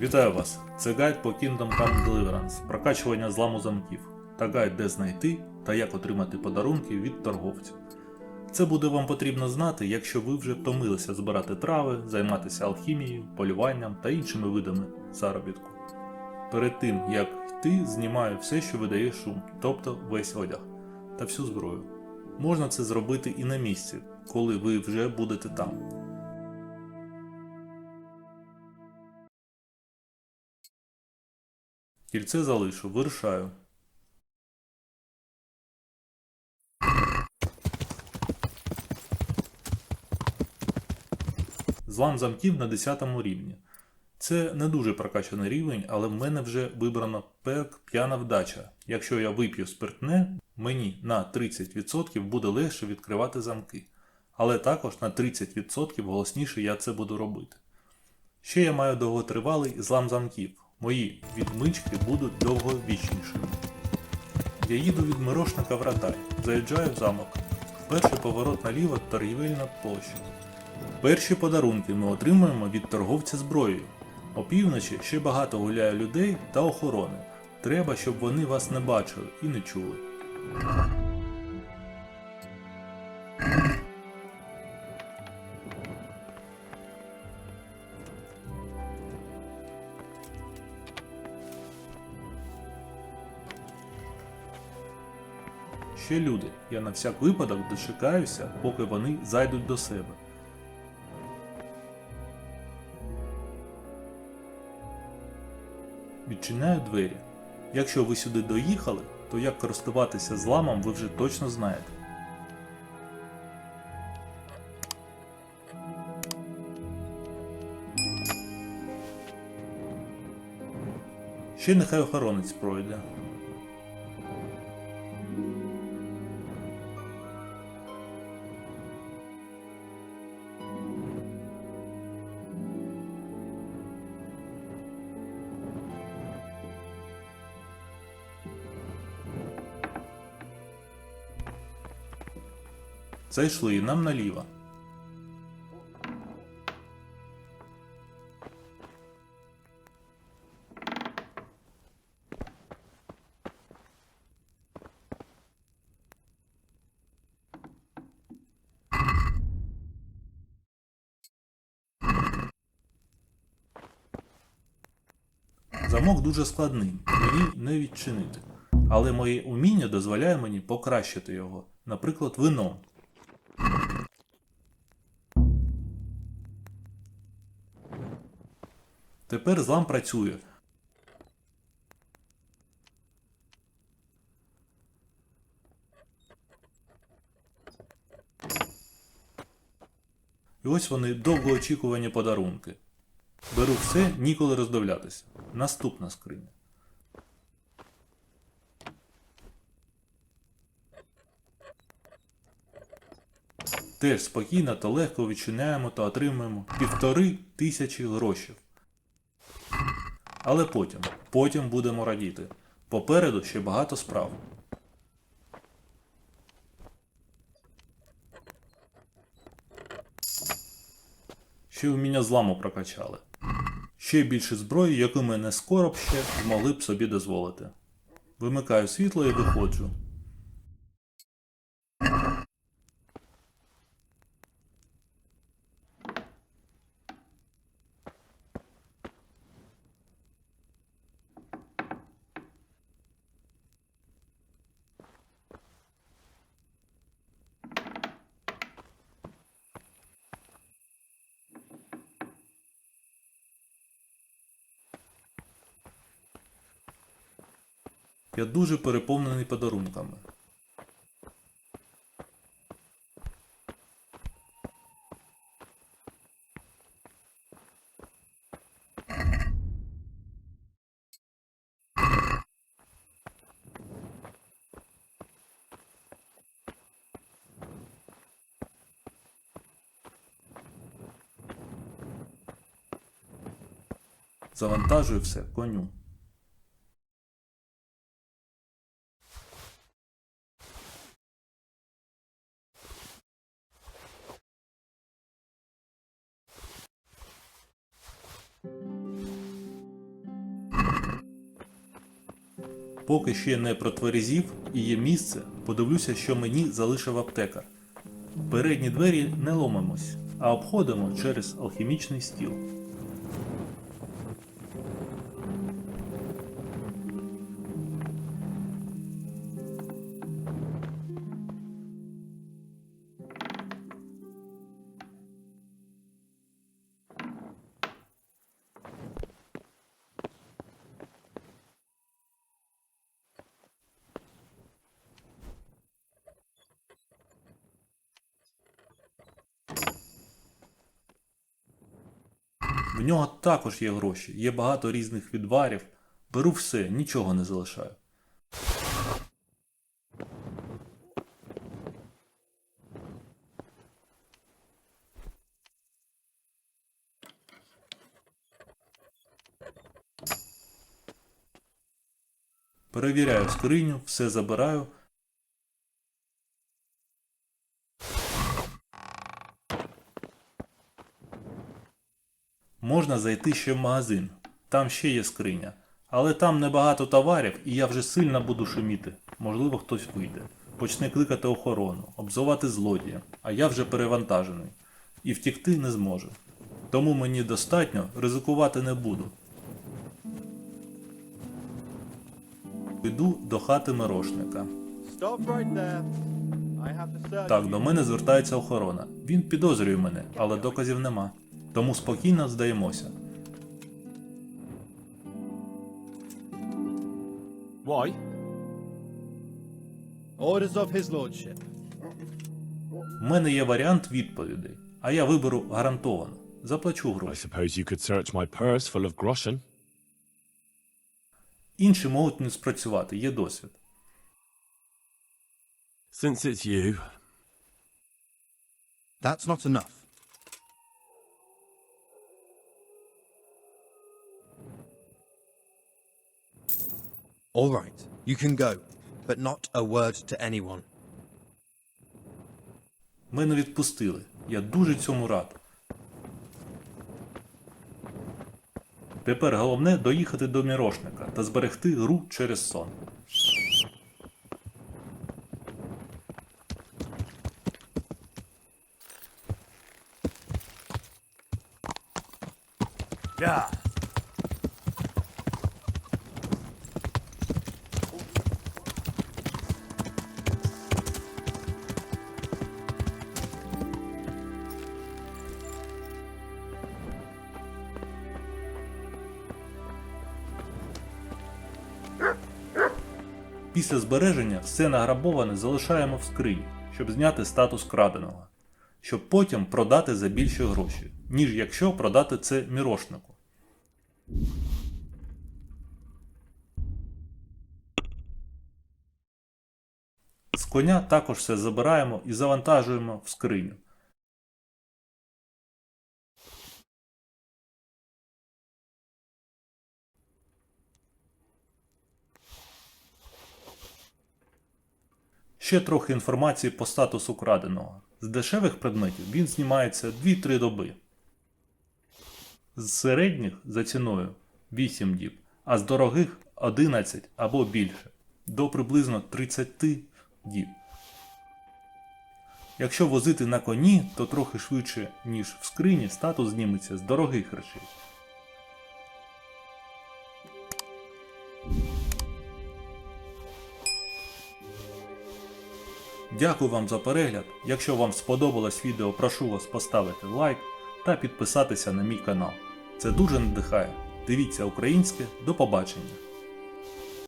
Вітаю вас! Це гайд по Kingdom Come Deliverance, прокачування зламу замків та гайд, де знайти та як отримати подарунки від торговців. Це буде вам потрібно знати, якщо ви вже втомилися збирати трави, займатися алхімією, полюванням та іншими видами заробітку. Перед тим як йти, знімаю все, що видає шум, тобто весь одяг та всю зброю. Можна це зробити і на місці, коли ви вже будете там. Кільце залишу, вирушаю. Злам замків на 10 рівні. Це не дуже прокачаний рівень, але в мене вже вибрано перк п'яна вдача. Якщо я вип'ю спиртне, мені на 30% буде легше відкривати замки. Але також на 30% голосніше я це буду робити. Ще я маю довготривалий злам замків. Мої відмички будуть довговічнішими. Я їду від мирошника в заїжджаю в замок. Перший поворот наліво торгівельна площа. Перші подарунки ми отримуємо від торговця зброєю. Опівночі ще багато гуляє людей та охорони. Треба, щоб вони вас не бачили і не чули. Ще люди. Я на всяк випадок дочекаюся, поки вони зайдуть до себе. Відчиняю двері. Якщо ви сюди доїхали, то як користуватися зламом ви вже точно знаєте. Ще нехай охоронець пройде. Зайшли нам наліво. Замок дуже складний, мені не відчинити. Але моє уміння дозволяє мені покращити його, наприклад, вином. Тепер злам працює. І ось вони довгоочікувані подарунки. Беру все, ніколи роздивлятися. Наступна скриня. Теж спокійно та легко відчиняємо та отримуємо півтори тисячі грошей. Але потім, потім будемо радіти. Попереду ще багато справ. Ще вміння зламу прокачали. Ще більше зброї, яку ми не скоро б ще змогли б собі дозволити. Вимикаю світло і виходжу. Я дуже переповнений подарунками. Завантажую все коню. Поки ще не протверезів і є місце, подивлюся, що мені залишив аптекар. Передні двері не ломимось, а обходимо через алхімічний стіл. В нього також є гроші, є багато різних відварів. Беру все, нічого не залишаю. Перевіряю скриню, все забираю. Можна зайти ще в магазин. Там ще є скриня. Але там небагато товарів, і я вже сильно буду шуміти. Можливо, хтось вийде. Почне кликати охорону, обзивати злодія, а я вже перевантажений. І втікти не зможу. Тому мені достатньо ризикувати не буду. Йду до хати мирошника. Так, до мене звертається охорона. Він підозрює мене, але доказів нема. Тому спокійно здаємося. Why? Orders of his lordship. У мене є варіант відповідей, а я виберу гарантовано. Заплачу I гроші. suppose you could search my purse full of groschen. Інші можуть не спрацювати, є досвід. Since it's you, That's not enough. All right, you can go, but not a word to anyone. Мене відпустили. Я дуже цьому рад. Тепер головне доїхати до мірошника та зберегти гру через сон. Yeah. Після збереження все награбоване залишаємо в скрині, щоб зняти статус краденого, щоб потім продати за більші гроші, ніж якщо продати це мірошнику. З коня також все забираємо і завантажуємо в скриню. Ще трохи інформації по статусу краденого. З дешевих предметів він знімається 2-3 доби. З середніх за ціною 8 діб, а з дорогих 11 або більше, до приблизно 30 діб. Якщо возити на коні, то трохи швидше, ніж в скрині, статус зніметься з дорогих речей. Дякую вам за перегляд. Якщо вам сподобалось відео, прошу вас поставити лайк та підписатися на мій канал. Це дуже надихає. Дивіться українське, до побачення!